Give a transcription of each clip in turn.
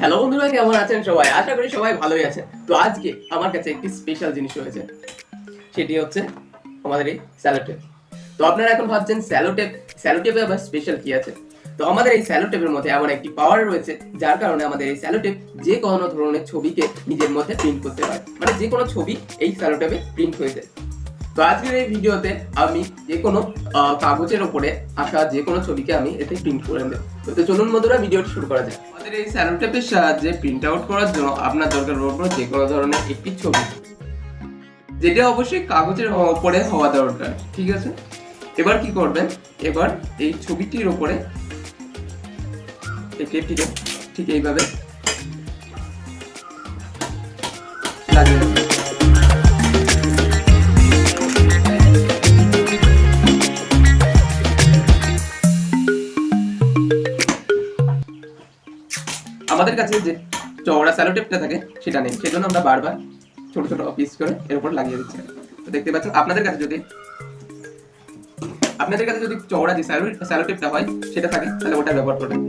Hello বন্ধুরা, কেমন আছেন সবাই? আশা করি সবাই ভালোই আছেন। তো আজকে আমার কাছে একটি স্পেশাল জিনিস রয়েছে। সেটি হচ্ছে আমাদের এই স্যালোটেপ তো আপনারা এখন ভাবছেন স্যালোটেপ স্যালোটেপে আবার স্পেশাল কি আছে? তো আমাদের এই স্যালোটেপের মধ্যে এমন একটি পাওয়ার রয়েছে, যার কারণে আমাদের এই স্যালোটেপ যে কোনো ধরনের ছবিকে নিজের মধ্যে প্রিন্ট করতে পারে। মানে যে কোনো ছবি এই স্যালোটেপে প্রিন্ট হয়ে যায়। তো আজকের এই ভিডিওতে আমি যে কোনো কাগজের ওপরে আঁকা যে কোনো ছবিকে আমি এতে প্রিন্ট করে দেব তো- চলুন বন্ধুরা, ভিডিওটি শুরু করা যায় আমাদের এই স্যালোটেপের সাহায্যে প্রিন্ট আউট করার জন্য আপনার দরকার পড়বে যে কোনো ধরনের একটি ছবি। যেটা অবশ্যই কাগজের ওপরে হওয়া দরকার, ঠিক আছে? এবার কি করবেন? এবার এই ছবিটির ওপরে এই টেপটিকে ঠিক এইভাবে লাগিয়ে আমাদের কাছে যে চওড়া স্যালো টেপটা থাকে, সেটা নেই। সেজন্য আমরা বারবার ছোট ছোট পিস করে এর উপর লাগিয়ে দিচ্ছি। তো দেখতে পাচ্ছেন, আপনাদের কাছে যদি আপনাদের কাছে যদি চওড়া যে স্যালো টেপটা হয়, সেটা থাকে, তাহলে ওটা ব্যবহার করবেন।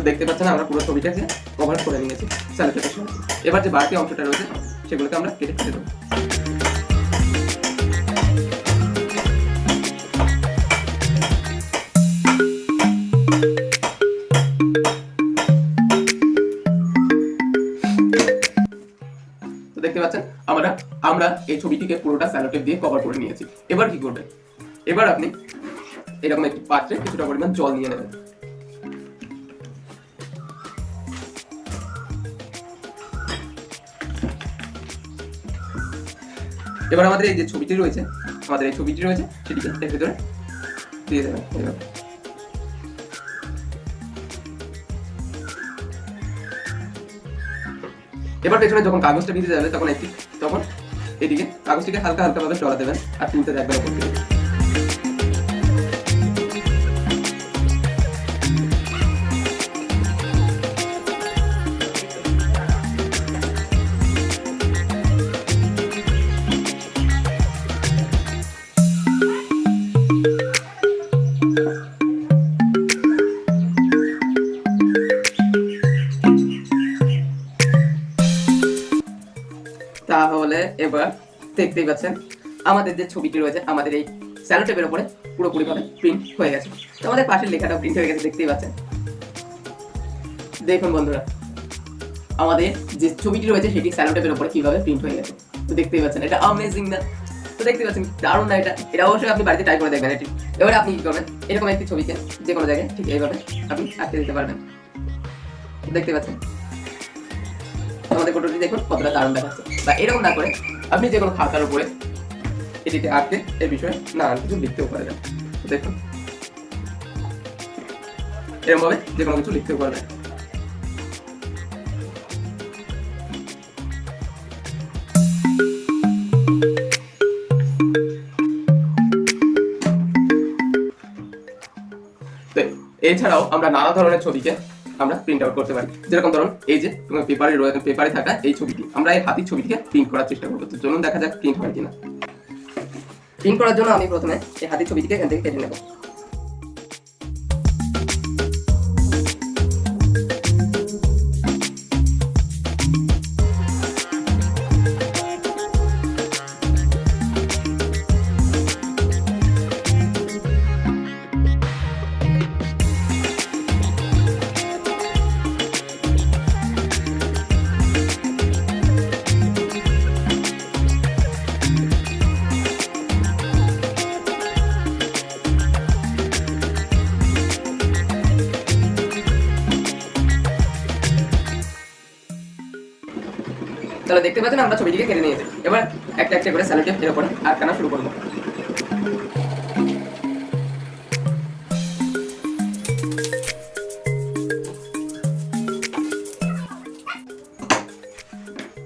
তো দেখতে পাচ্ছেন আমরা পুরো ছবিটাকে কভার করে নিয়েছি স্যালোটেপের সাহায্যে এবার যে বাকি অংশটা রয়েছে, সেগুলোকে আমরা কেটে কেটে দেবো। দেখতে পাচ্ছেন, আমরা আমরা এই ছবিটিকে পুরোটা স্যালোটেপ দিয়ে কভার করে নিয়েছি। এবার কি করবেন? এবার আপনি এরকম একটি পাত্রে কিছুটা পরিমাণ জল নিয়ে নেবেন। এবার আমাদের এই যে ছবিটি রয়েছে, আমাদের এই ছবিটি রয়েছে, সেটিকে এর ভিতরে দিয়ে দেবেন এইভাবে। এবার পেছনে যখন কাগজটা ভিজে যাবে, তখন একটি তখন এদিকে কাগজটিকে হালকা হালকা ভাবে চড়া দেবেন আর তুলতে থাকবেন ওপর তাহলে এবার দেখতেই পাচ্ছেন, আমাদের যে ছবিটি রয়েছে, আমাদের এই স্যালোটেপের উপরে পুরোপুরি ভাবে প্রিন্ট হয়ে গেছে। তো আমাদের পাশের লেখাটা প্রিন্ট হয়ে গেছে, দেখতেই পাচ্ছেন। দেখুন বন্ধুরা, আমাদের যে ছবিটি রয়েছে, সেটি স্যালোটেপের উপরে কীভাবে প্রিন্ট হয়ে গেছে। তো দেখতেই পাচ্ছেন, এটা অ্যামেজিং না? তো দেখতে পাচ্ছেন, দারুণ না এটা? এটা অবশ্যই আপনি বাড়িতে ট্রাই করে দেখবেন, এটি। এবারে আপনি কি করবেন? এরকম একটি ছবিকে যে কোনো জায়গায়, ঠিক এইভাবে আপনি আঁকতে দিতে পারবেন। দেখতে পাচ্ছেন? আমাদের ফটোটি দেখুন, কতটা দারুণ দেখাচ্ছে। বা এরকম না করে আপনি যে কোনো খাতার উপরে এটিতে আঁকতে এর বিষয়ে নানান কিছু লিখতেও পারবেন। দেখুন। এরকম ভাবে যে কোনো কিছু লিখতেও পারবেন। এছাড়াও আমরা নানা ধরনের ছবিকে আমরা প্রিন্ট আউট করতে পারি। যেরকম ধরুন, এই যে তোমার পেপারে পেপারে থাকা এই ছবিটি, আমরা এই হাতির ছবিটিকে প্রিন্ট করার চেষ্টা করব। তো চলুন দেখা যাক প্রিন্ট হয় কিনা। প্রিন্ট করার জন্য আমি প্রথমে এই হাতির ছবিটিকে এখান থেকে কেটে নেব। তাহলে দেখতে পাচ্ছেন আমরা ছবিটিকে কেটে নিয়েছি এবার একটা একটা করে স্যালোটেপ এর উপরে আটকানো শুরু করব।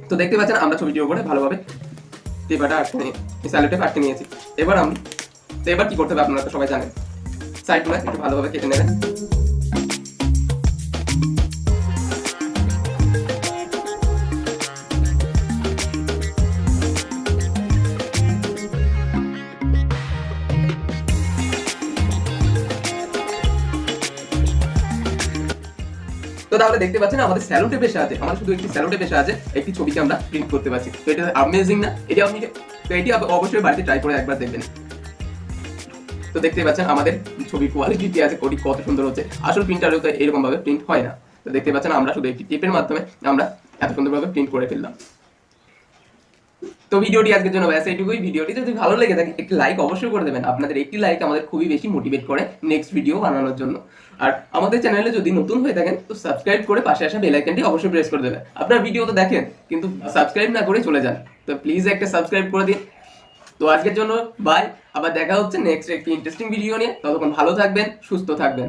তো দেখতে পাচ্ছেন আমরা ছবিটির উপরে ভালোভাবে পেপারটা আটকে নিয়ে স্যালো আটকে নিয়েছি। এবার আমি তো এবার কি করতে হবে আপনারা তো সবাই জানেন। সাইডগুলো একটু ভালোভাবে কেটে নেবেন। তো তাহলে দেখতে পাচ্ছেন আমাদের স্যালো টেপের সাহায্যে আমার শুধু একটি স্যালো টেপের সাহায্যে একটি ছবিকে আমরা প্রিন্ট করতে পারছি। তো এটা অ্যামেজিং না? এটা আপনি তো এটি অবশ্যই বাড়িতে ট্রাই করে একবার দেখবেন। তো দেখতে পাচ্ছেন আমাদের ছবি কোয়ালিটি কি আছে কোটি কত সুন্দর হচ্ছে। আসল প্রিন্টারেও তো এরকম ভাবে প্রিন্ট হয় না। তো দেখতে পাচ্ছেন আমরা শুধু একটি টেপের মাধ্যমে আমরা এত সুন্দরভাবে প্রিন্ট করে ফেললাম। তো ভিডিওটি আজকের জন্য ব্যাস, এইটুকুই। ভিডিওটি যদি ভালো লেগে থাকে, একটি লাইক অবশ্যই করে দেবেন। আপনাদের একটি লাইক আমাদের খুবই বেশি মোটিভেট করে নেক্সট ভিডিও বানানোর জন্য। আর আমাদের চ্যানেলে যদি নতুন হয়ে থাকেন, তো সাবস্ক্রাইব করে পাশে আসা বেল অবশ্যই প্রেস করে দেবেন। আপনার ভিডিও তো দেখেন, কিন্তু সাবস্ক্রাইব না করে চলে যান। তো প্লিজ একটা সাবস্ক্রাইব করে দিন। তো আজকের জন্য বাই আবার দেখা হচ্ছে নেক্সট একটি ইন্টারেস্টিং ভিডিও নিয়ে। ততক্ষণ ভালো থাকবেন, সুস্থ থাকবেন।